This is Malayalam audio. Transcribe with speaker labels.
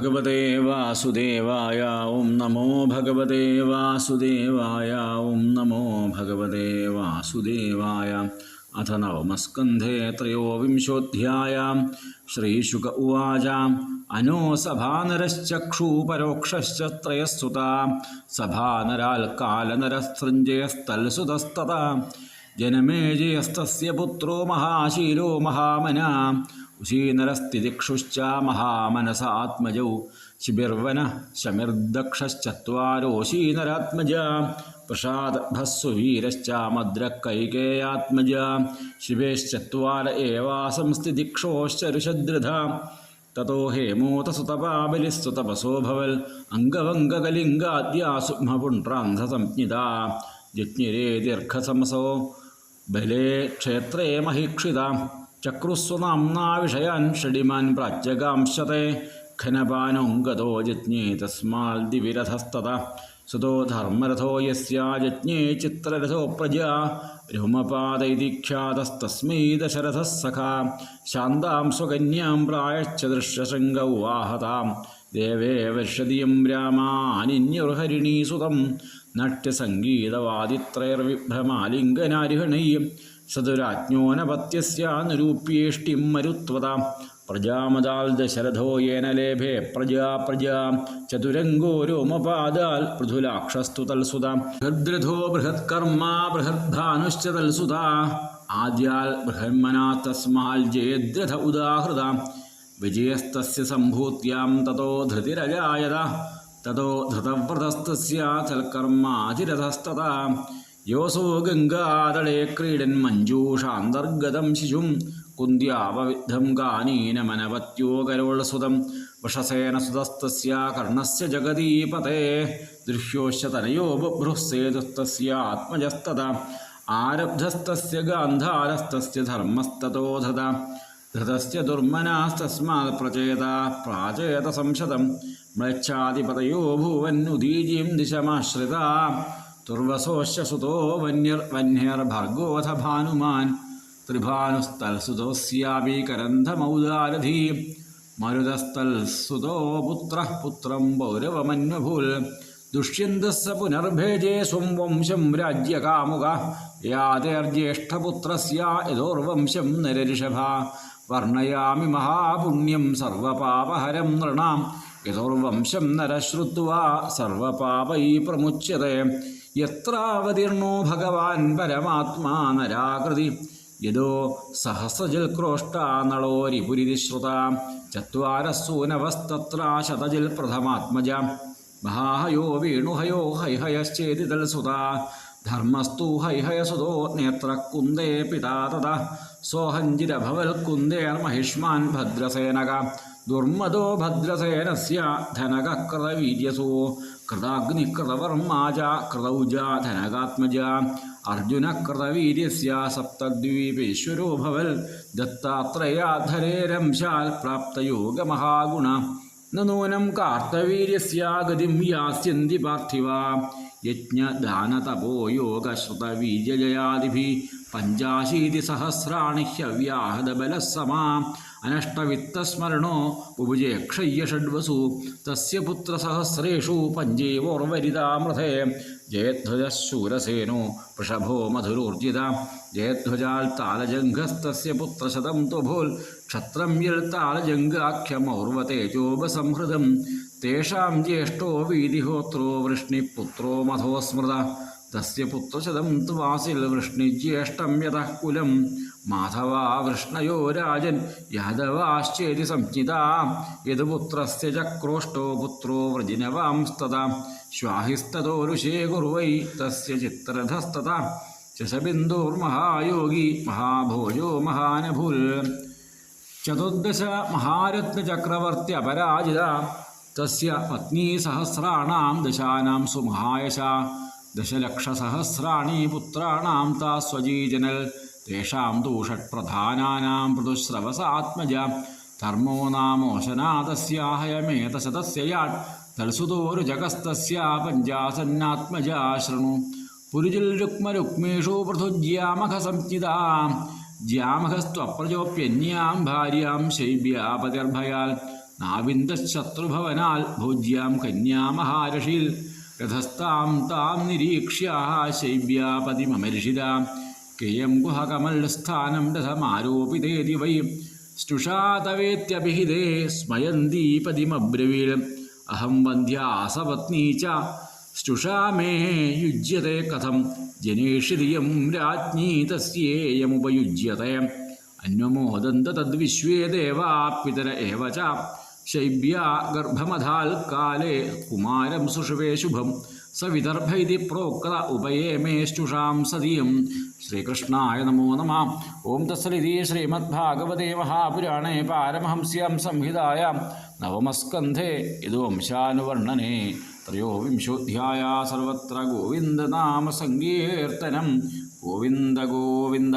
Speaker 1: भगवते वासुदेवाय ओं नमो भगवते वासुदेवाय ॐ नमो भगवते वासुदेवाय। अथ नवमस्कन्धे त्रयोविंशोऽध्यायां। श्रीशुक उवाच। अनो सभानरश्चक्षूपरोक्षश्च त्रयस्सुता। सभानराल्कालनरस्तृञ्जयस्तल्सुतस्तता जनमेजयस्तस्य पुत्रो महाशीलो महामना। ഉശീനരസ്ഥിതിക്ഷുശ്ച മഹാമനസ ആത്മജൗ ശിബിർവന ശമിർദക്ഷശ്ചത്വാരോശീനരാത്മജ പ്രഷാദഭസ്സുവീരശ്ച മദ്രക്കൈകേയാത്മജ ശിവേശ്ചത്വാര ഏവാസംസ്ഥിതിക്ഷോശ്ച ഋഷദ്രഥ തതോ ഹേമോതസുതപാബലിസ്തു തപസോഭവൽ അംഗവംഗകലിംഗാദ്യാസുഭപുണ്ട്രാന്ധസംജ്ഞിത ജിജ്ഞിരേ ദീർഘസമസോ ബലേ ക്ഷേത്രേ മഹിക്ഷിതാം ചക്രുസ്വനാംനാ വിഷയാൻ ഷഡിമാൻ പ്രാജ്യകാംശത്തെ ഖനപാനോ ഗതോ യജ്ഞേ തസ്മാൽ ദിവിരഥസ്തത സുതോ ധർമ്മരഥോ യജ്ഞേ ചിത്രരഥോ പ്രജ രുമപാദൈതിഖ്യാതസ്തസ്മൈ ദശരഥ സഖാ. ശാന്താം സ്വകന്യാം പ്രായശ്ചദൃശ്യശൃംഗ ഉവാഹതാം. ദേവേ വർഷതിയം രാമാനിന്യുർഹരിണീസുതം നട്യസംഗീതവാദിത്രൈർവിഭ്രമാലിംഗനാരിഹണൈ സതുരാജ്ഞോനപത്യസ്യാനുരൂപ്യേഷ്ടിം മരുത്വതാം. പ്രജാമതാൽ ദശരഥോ യേന ലേഭേ. പ്രജാ പ്രജാ. ചതുരംഗോ രോമപാദാൽ പൃഥുലാക്ഷസ്തു തൽസുതാം. ബൃഹദ്രഥോ ബൃഹത്കർമ്മ ബൃഹദ്ഭാനുശ്ച തൽസുതാ. ആദ്യാൽ ബൃഹന്മനാ തസ്മാൽ ജയദ്രഥ ഉദാഹൃതാം. വിജയസ്തസ്യ സംഭൂത്യാം തതോ ധൃതിരജായത. തതോ ധൃതവ്രതസ്തസ്യ തൽക്കർമാതിരഥസ്തതാ യോസോ ഗംഗാതളേ ക്രീഡൻ മഞ്ജൂഷാന്തർഗതം ശിശും കുന്ത്യാപവിദ്ധം ഗാനീനമനവത്യോ കരോളസുതം വൃഷസേനസുതസ്തസ്യ കർണസ്യ ജഗദീപതേ ദൃശ്യോശ്ച തനയോ ബഭ്രുസ്സേതുസ്തസ്യ ആത്മജസ്തത ആരബ്ധസ്തസ്യ ഗാന്ധാരസ്തസ്യ ധർമ്മസ്തോധത ധൃതസ്യ ദുർമനാസ്തസ്മാത് പ്രചേത പ്രാചേത സംശതം മ്ലേച്ഛാധിപതയോ ഭൂവന്നുദീജീം ദിശമാശ്രിത തുർവസോശ്ച സുതോ വന്യർ വന്യർ ഭർഗോധ ഭാനുമാൻ. ത്രിഭാനുസ്തൽസുതോസ്യാപി മരുതസ്തൽ മരുതസ്തൽസുതോ പുത്ര പുത്രം പൗരവമന്വഭൂൽ. ദുഷ്യന്തസ്സ പുനർഭേജേ സ്വം വംശം രാജ്യകാമുക. യാതേർജ്യേഷ്ഠപുത്രസ്യ യഥോർവംശം നരരിഷഭ. വർണയാമി മഹാപുണ്യം സർവപാപഹരം നൃണാം. യഥോർവംശം നരശ്രുത്വാ സർവപാപൈ പ്രമുച്യത്തെ യത്രാവതീർണോ ഭഗവാൻ പരമാത്മാ നരാകൃതി? യദോ സഹസ്രജിൽക്രോഷ്ടാ നളോരിപുരിതി ശ്രുത ചത്വാരസൂനവസ്തത്ര ശതജിൽ പ്രഥമാത്മജ. മഹാഹയോ വേണുഹയോ ഹൈഹയശ്ചേതി തൽസുത ധർമ്മസ്തു ഹൈഹയസുതോ നേത്രകുന്ദേ പിതാ തത സോഹഞ്ചിരഭവൽ കുന്ദേർ മഹിഷ്മാൻ ഭദ്രസേനക. ദുർമദോ ഭദ്രസേനസ്യ ധനകൃതവീര്യസോ കൃതാഗ്നികൃതവർമാ കൃതവർമാജ കൃതൗജ ധനകാത്മജ അർജുന കൃതവീര്യസ്യ സപ്തദ്വീപേശ്വരോ ഭവൽ. ദത്താത്രയാധരേരംശാൽ പ്രാപ്തയോഗമഹാഗുണ. നൂനം കാർത്തവീര്യസ്യ ഗതിം യാസ്യന്തി പാർത്ഥിവ. യജ്ഞദാനതപോ പഞ്ചാശീതിസഹസ്രാണി പഞ്ചാശീതി സഹസ്രാണി ഹ്യവ്യാഹതബലഃ സമാ അനഷ്ടവിത്തസ്മരണോ ഉപുജേക്ഷയ്യ ഷഡ്വസു തസ്യ പുത്രസഹസ്രേഷു പഞ്ചേവോർവരിതാമൃതേ. ജയധ്വജശൂരസേനോ വൃഷഭോ മധുരോർജിത. ജയധ്വജാൽ താലജംഘസ്തസ്യ പുത്രശതം ത്വഭൂൽ. ക്ഷത്രം യൽ താലജംഗാഖ്യമൗർവതേജോപസംഹൃതം തേഷാം ജ്യേഷ്ഠോ വീതിഹോത്രോ വൃഷ്ണിപുത്രോ മധോസ്മൃത. തസ്യ പുത്രശതം ത്വാസിൽ വൃഷ്ണിജ്യേഷ്ഠം യതഃ കുലം. മാധവാ വൃഷ്ണയോ രാജൻ യാദവാശ്ചേതി സംജ്ഞിത യത് പുത്രസ്യ ചക്രോഷ്ടോ പുത്രോ വ്രജിനവാംസ്തത ശ്വാഹിസ്തതോ ഋഷേ കുറുവൈ തസ്യ ചിത്രധസ്തത ശശബിന്ദുർമഹായോഗി മഹാഭോജോ മഹാനഭുൽ. ചതുർദശ മഹാരത്നചക്രവർത്യപരാജിത തസ്യ പത്നീ സഹസ്രാണാം ദശാനാം സുമഹായശ ദശലക്ഷസഹസ്രാണി പുത്രാണാം താ സ്വജീജനൽ തേഷാം തൂ ഷട്പ്രധാനാനാം പൃഥുശ്രവസാത്മജ ധർമ്മോ നാമോശനാദസ്യാഹയമേതശതസ്യയാട് തൽസുതോരു ജഗസ്തസ്യ പഞ്ചാസന്നാത്മജാ ശൃണു പുരുജിൽ രുക്മരുക്മേഷു പൃഥുജ്യാമഖ സംജ്ഞിതാ ജ്യാമഹസ്ത്വപ്രജോപ്യന്യാം ഭാര്യാം ശൈബ്യാപതിർഭയാൽ നാവിന്ദശത്രുഭവനാൽ ഭോജ്യാം കന്യാമഹാരഷിൽ രഥസ്ഥാം താം നിരീക്ഷ്യ ശൈവ്യാപതിമമരിഷിരാം. കേയം ഗുഹകമൽസ്ഥാനം രഥമാരോപിതേതി വൈ സ്നുഷാതവേത്യഭിഹിതേ സ്മയന്തീപതിമബ്രവീൽ. അഹം വന്ധ്യാസപത്നീ ച സ്റ്റുഷാ മേ യുജ്യത്തെ കഥം ജനേഷിരിയം രാജ്ഞീ തസ്യേയമുപയുജ്യത്തെ അന്വമോദന്ത തദ്വിശ്വേ ദേവാ പിതര ഏവ ച ശൈബ്യാ ഗർഭമധാൽ കാലേ കുമാരം സുഷുവേ ശുഭം. സവിദർഭ ഇതി പ്രോക്ത ഉപയേമേഷ്ടുഷാം സതിയും ശ്രീകൃഷ്ണായ നമോ നമ. ഓം തസ്സലിതി ശ്രീമദ്ഭാഗവതേ മഹാപുരാണേ പാരമഹംസ്യാം സംഹിതായാം നവമസ്കന്ധേ യദുവംശാനുവർണനെ ത്രയോവിംശോധ്യായ സർവത്ര ഗോവിന്ദനാമസങ്കീർത്തനം. ഗോവിന്ദ ഗോവിന്ദ.